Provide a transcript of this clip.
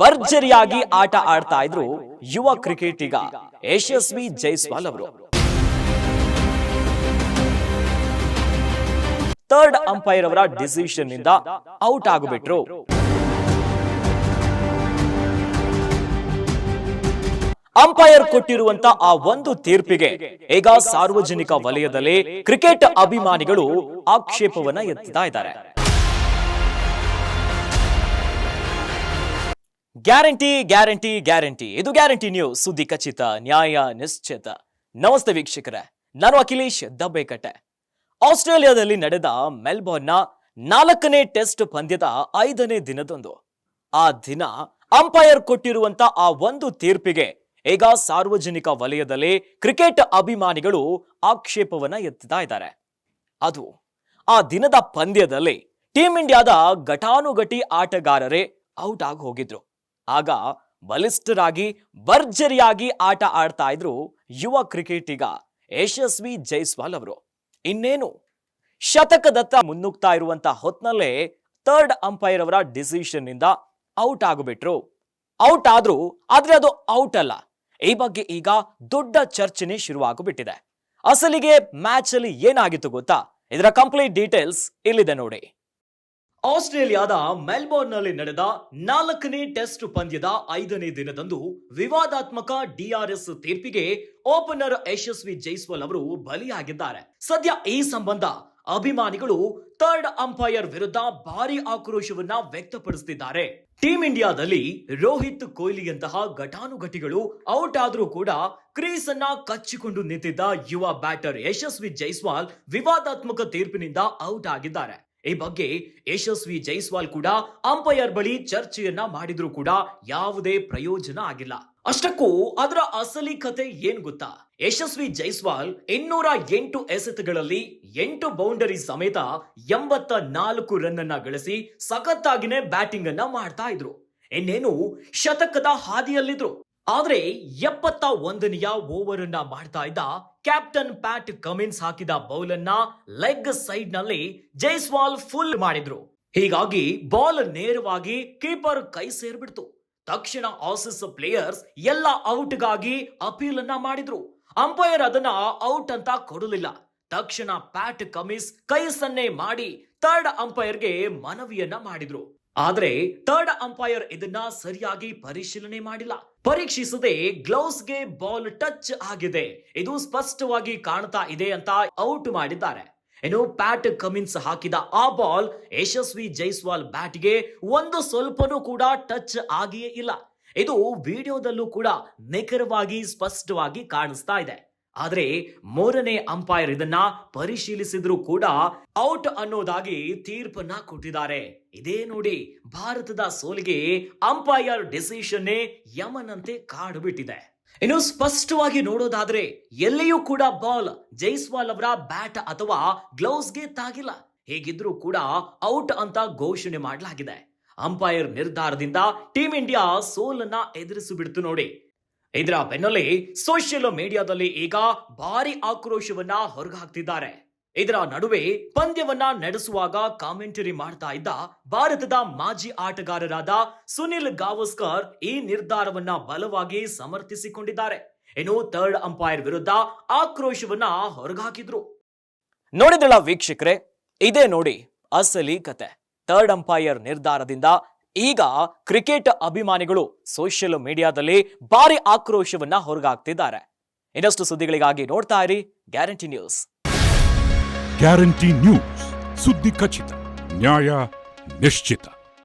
ಭರ್ಜರಿಯಾಗಿ ಆಟ ಆಡ್ತಾ ಇದ್ರು ಯುವ ಕ್ರಿಕೆಟಿಗ ಯಶಸ್ವಿ ಜೈಸ್ವಾಲ್ ಅವರು. ಥರ್ಡ್ ಅಂಪೈರ್ ಅವರ ಡಿಸಿಷನ್ನಿಂದ ಔಟ್ ಆಗಿಬಿಟ್ರು. ಅಂಪೈರ್ ಕೊಟ್ಟಿರುವಂತ ಆ ಒಂದು ತೀರ್ಪಿಗೆ ಈಗ ಸಾರ್ವಜನಿಕ ವಲಯದಲ್ಲಿ ಕ್ರಿಕೆಟ್ ಅಭಿಮಾನಿಗಳು ಆಕ್ಷೇಪವನ್ನ ಎತ್ತುತ್ತಾ ಇದ್ದಾರೆ. Guarantee guarantee guarantee. ಇದು ಗ್ಯಾರಂಟಿ ನ್ಯೂಸ್. ಸುದ್ದಿ ಖಚಿತ, ನ್ಯಾಯ ನಿಶ್ಚಿತ. ನಮಸ್ತೆ ವೀಕ್ಷಕರೇ. ನಾನು ಅಖಿಲೇಶ್ ದಬ್ಬೆಕಟ್ಟೆ. ಆಸ್ಟ್ರೇಲಿಯಾದಲ್ಲಿ ನಡೆದ ಮೆಲ್ಬೋರ್ನ್ನ ನಾಲ್ಕನೇ ಟೆಸ್ಟ್ ಪಂದ್ಯದ ಐದನೇ ದಿನದಂದು, ಆ ದಿನ ಅಂಪೈರ್ ಕೊಟ್ಟಿರುವಂತ ಆ ಒಂದು ತೀರ್ಪಿಗೆ ಈಗ ಸಾರ್ವಜನಿಕ ವಲಯದಲ್ಲಿ ಕ್ರಿಕೆಟ್ ಅಭಿಮಾನಿಗಳು ಆಕ್ಷೇಪವನ್ನ ಎತ್ತಿತಾ ಇದ್ದಾರೆ. ಅದು ಆ ದಿನದ ಪಂದ್ಯದಲ್ಲಿ ಟೀಂ ಇಂಡಿಯಾದ ಘಟಾನುಘಟಿ ಆಟಗಾರರೇ ಔಟ್ ಆಗಿ ಹೋಗಿದ್ರು. ಆಗ ಬಲಿಷ್ಠರಾಗಿ, ಭರ್ಜರಿಯಾಗಿ ಆಟ ಆಡ್ತಾ ಇದ್ರು ಯುವ ಕ್ರಿಕೆಟಿಗ ಯಶಸ್ವಿ ಜೈಸ್ವಾಲ್ ಅವರು. ಇನ್ನೇನು? ಶತಕದತ್ತ ಮುನ್ನುಗ್ತಾ ಇರುವಂತ ಹೊತ್ನಲ್ಲೇ ಥರ್ಡ್ ಅಂಪೈರ್ ಅವರ ಡಿಸಿಷನ್ನಿಂದ ಔಟ್ ಆಗಿಬಿಟ್ರು. ಔಟ್ ಆದ್ರೂ ಆದ್ರೆ ಅದು ಔಟ್ ಅಲ್ಲ. ಈ ಬಗ್ಗೆ ಈಗ ದೊಡ್ಡ ಚರ್ಚೆನೆ ಶುರುವಾಗ್ಬಿಟ್ಟಿದೆ. ಅಸಲಿಗೆ ಮ್ಯಾಚ್ ಅಲ್ಲಿ ಏನಾಗಿತ್ತು ಗೊತ್ತಾ? ಇದರ ಕಂಪ್ಲೀಟ್ ಡೀಟೇಲ್ಸ್ ಇಲ್ಲಿದೆ ನೋಡಿ. ಆಸ್ಟ್ರೇಲಿಯಾದ ಮೆಲ್ಬೋರ್ನ್ನಲ್ಲಿ ನಡೆದ ನಾಲ್ಕನೇ ಟೆಸ್ಟ್ ಪಂದ್ಯದ ಐದನೇ ದಿನದಂದು ವಿವಾದಾತ್ಮಕ ಡಿಆರ್ಎಸ್ ತೀರ್ಪಿಗೆ ಓಪನರ್ ಯಶಸ್ವಿ ಜೈಸ್ವಾಲ್ ಅವರು ಬಲಿಯಾಗಿದ್ದಾರೆ. ಸದ್ಯ ಈ ಸಂಬಂಧ ಅಭಿಮಾನಿಗಳು ಥರ್ಡ್ ಅಂಪೈರ್ ವಿರುದ್ಧ ಭಾರಿ ಆಕ್ರೋಶವನ್ನ ವ್ಯಕ್ತಪಡಿಸುತ್ತಿದ್ದಾರೆ ಟೀಂ ಇಂಡಿಯಾದಲ್ಲಿ ರೋಹಿತ್ ಕೊಹ್ಲಿಯಂತಹ ಘಟಾನುಘಟಿಗಳು ಔಟ್ ಆದರೂ ಕೂಡ ಕ್ರೀಸ್ ಅನ್ನ ಕಚ್ಚಿಕೊಂಡು ನಿಂತಿದ್ದ ಯುವ ಬ್ಯಾಟರ್ ಯಶಸ್ವಿ ಜೈಸ್ವಾಲ್ ವಿವಾದಾತ್ಮಕ ತೀರ್ಪಿನಿಂದ ಔಟ್ ಆಗಿದ್ದಾರೆ. ಈ ಬಗ್ಗೆ ಯಶಸ್ವಿ ಜೈಸ್ವಾಲ್ ಕೂಡ ಅಂಪೈರ್ ಬಳಿ ಚರ್ಚೆಯನ್ನ ಮಾಡಿದ್ರು ಕೂಡ ಯಾವುದೇ ಪ್ರಯೋಜನ ಆಗಿಲ್ಲ. ಅಷ್ಟಕ್ಕೂ ಅದರ ಅಸಲಿ ಕತೆ ಏನ್ ಗೊತ್ತಾ? ಯಶಸ್ವಿ ಜೈಸ್ವಾಲ್ ಇನ್ನೂರ ಎಂಟು ಎಸೆತಗಳಲ್ಲಿ ಎಂಟು ಬೌಂಡರಿ ಸಮೇತ ಎಂಬತ್ತ ನಾಲ್ಕು ರನ್ ಗಳಿಸಿ ಸಖತ್ತಾಗಿನೇ ಬ್ಯಾಟಿಂಗ್ ಅನ್ನ ಮಾಡ್ತಾ ಇದ್ರು. ಇನ್ನೇನು ಶತಕದ ಹಾದಿಯಲ್ಲಿದ್ರು. ಆದ್ರೆ ಎಪ್ಪತ್ತ ಒಂದನೆಯ ಓವರ್ ಅನ್ನ ಮಾಡ್ತಾ ಇದ್ದ ಕ್ಯಾಪ್ಟನ್ ಪ್ಯಾಟ್ ಕಮಿನ್ಸ್ ಹಾಕಿದ ಬೌಲ್ ಅನ್ನ ಲೆಗ್ ಸೈಡ್ನಲ್ಲಿ ಜೈಸ್ವಾಲ್ ಫುಲ್ ಮಾಡಿದ್ರು. ಹೀಗಾಗಿ ಬಾಲ್ ನೇರವಾಗಿ ಕೀಪರ್ ಕೈ ಸೇರ್ಬಿಡ್ತು. ತಕ್ಷಣ ಆಸಿಸ್ ಪ್ಲೇಯರ್ಸ್ ಎಲ್ಲ ಔಟ್ಗಾಗಿ ಅಪೀಲ್ ಅನ್ನ ಮಾಡಿದ್ರು. ಅಂಪೈರ್ ಅದನ್ನ ಔಟ್ ಅಂತ ಕೊಡಲಿಲ್ಲ. ತಕ್ಷಣ ಪ್ಯಾಟ್ ಕಮಿಸ್ ಕೈ ಸನ್ನೆ ಮಾಡಿ ಥರ್ಡ್ ಅಂಪೈರ್ಗೆ ಮನವಿಯನ್ನ ಮಾಡಿದ್ರು. ಆದ್ರೆ ಥರ್ಡ್ ಅಂಪೈರ್ ಇದನ್ನ ಸರಿಯಾಗಿ ಪರಿಶೀಲನೆ ಮಾಡಿಲ್ಲ. ಪರೀಕ್ಷಿಸದೆ ಗ್ಲೌಸ್ಗೆ ಬಾಲ್ ಟಚ್ ಆಗಿದೆ. ಇದು ಸ್ಪಷ್ಟವಾಗಿ ಕಾಣ್ತಾ ಇದೆ ಅಂತ ಔಟ್ ಮಾಡಿದ್ದಾರೆ. ಇನ್ನು ಪ್ಯಾಟ್ ಕಮಿನ್ಸ್ ಹಾಕಿದ ಆ ಬಾಲ್ ಯಶಸ್ವಿ ಜೈಸ್ವಾಲ್ ಬ್ಯಾಟ್ಗೆ ಒಂದು ಸ್ವಲ್ಪನೂ ಕೂಡ ಟಚ್ ಆಗಿಯೇ ಇಲ್ಲ. ಇದು ವಿಡಿಯೋದಲ್ಲೂ ಕೂಡ ನಿಖರವಾಗಿ ಸ್ಪಷ್ಟವಾಗಿ ಕಾಣಿಸ್ತಾ ಇದೆ. ಆದ್ರೆ ಮೂರನೇ ಅಂಪೈರ್ ಇದನ್ನ ಪರಿಶೀಲಿಸಿದ್ರು ಕೂಡ ಔಟ್ ಅನ್ನೋದಾಗಿ ತೀರ್ಪನ್ನ ಕೊಟ್ಟಿದ್ದಾರೆ. ಇದೇ ನೋಡಿ, ಭಾರತದ ಸೋಲಿಗೆ ಅಂಪೈರ್ ಡಿಸಿಷನ್ನೇ ಯಮನಂತೆ ಕಾಡು ಬಿಟ್ಟಿದೆ. ಇನ್ನು ಸ್ಪಷ್ಟವಾಗಿ ನೋಡೋದಾದ್ರೆ, ಎಲ್ಲಿಯೂ ಕೂಡ ಬಾಲ್ ಜೈಸ್ವಾಲ್ ಅವರ ಬ್ಯಾಟ್ ಅಥವಾ ಗ್ಲೌಸ್ಗೆ ತಾಗಿಲ್ಲ. ಹೇಗಿದ್ರೂ ಕೂಡ ಔಟ್ ಅಂತ ಘೋಷಣೆ ಮಾಡಲಾಗಿದೆ. ಅಂಪೈರ್ ನಿರ್ಧಾರದಿಂದ ಟೀಂ ಇಂಡಿಯಾ ಸೋಲನ್ನ ಎದುರಿಸಿ ಬಿಡ್ತು ನೋಡಿ. ಇದರ ಬೆನ್ನಲ್ಲೇ ಸೋಷಿಯಲ್ ಮೀಡಿಯಾದಲ್ಲಿ ಈಗ ಭಾರಿ ಆಕ್ರೋಶವನ್ನ ಹೊರಗಾಕ್ತಿದ್ದಾರೆ. ಇದರ ನಡುವೆ ಪಂದ್ಯವನ್ನ ನಡೆಸುವಾಗ ಕಾಮೆಂಟರಿ ಮಾಡ್ತಾ ಇದ್ದ ಭಾರತದ ಮಾಜಿ ಆಟಗಾರರಾದ ಸುನಿಲ್ ಗಾವಸ್ಕರ್ ಈ ನಿರ್ಧಾರವನ್ನ ಬಲವಾಗಿ ಸಮರ್ಥಿಸಿಕೊಂಡಿದ್ದಾರೆ. ಇನ್ನು ಥರ್ಡ್ ಅಂಪೈರ್ ವಿರುದ್ಧ ಆಕ್ರೋಶವನ್ನ ಹೊರಗಾಕಿದ್ರು. ನೋಡಿದಳ ವೀಕ್ಷಕರೇ, ಇದೇ ನೋಡಿ ಅಸಲಿ ಕತೆ. ಥರ್ಡ್ ಅಂಪೈರ್ ನಿರ್ಧಾರದಿಂದ ಈಗ ಕ್ರಿಕೆಟ್ ಅಭಿಮಾನಿಗಳು ಸೋಷಿಯಲ್ ಮೀಡಿಯಾದಲ್ಲಿ ಭಾರಿ ಆಕ್ರೋಶವನ್ನ ಹೊರಗಾಗ್ತಿದ್ದಾರೆ ಇನ್ನಷ್ಟು ಸುದ್ದಿಗಳಿಗಾಗಿ ನೋಡ್ತಾ ಇರಿ ಗ್ಯಾರಂಟಿ ನ್ಯೂಸ್ ಗ್ಯಾರಂಟಿ ನ್ಯೂಸ್ ಸುದ್ದಿ ಖಚಿತ, ನ್ಯಾಯ ನಿಶ್ಚಿತ.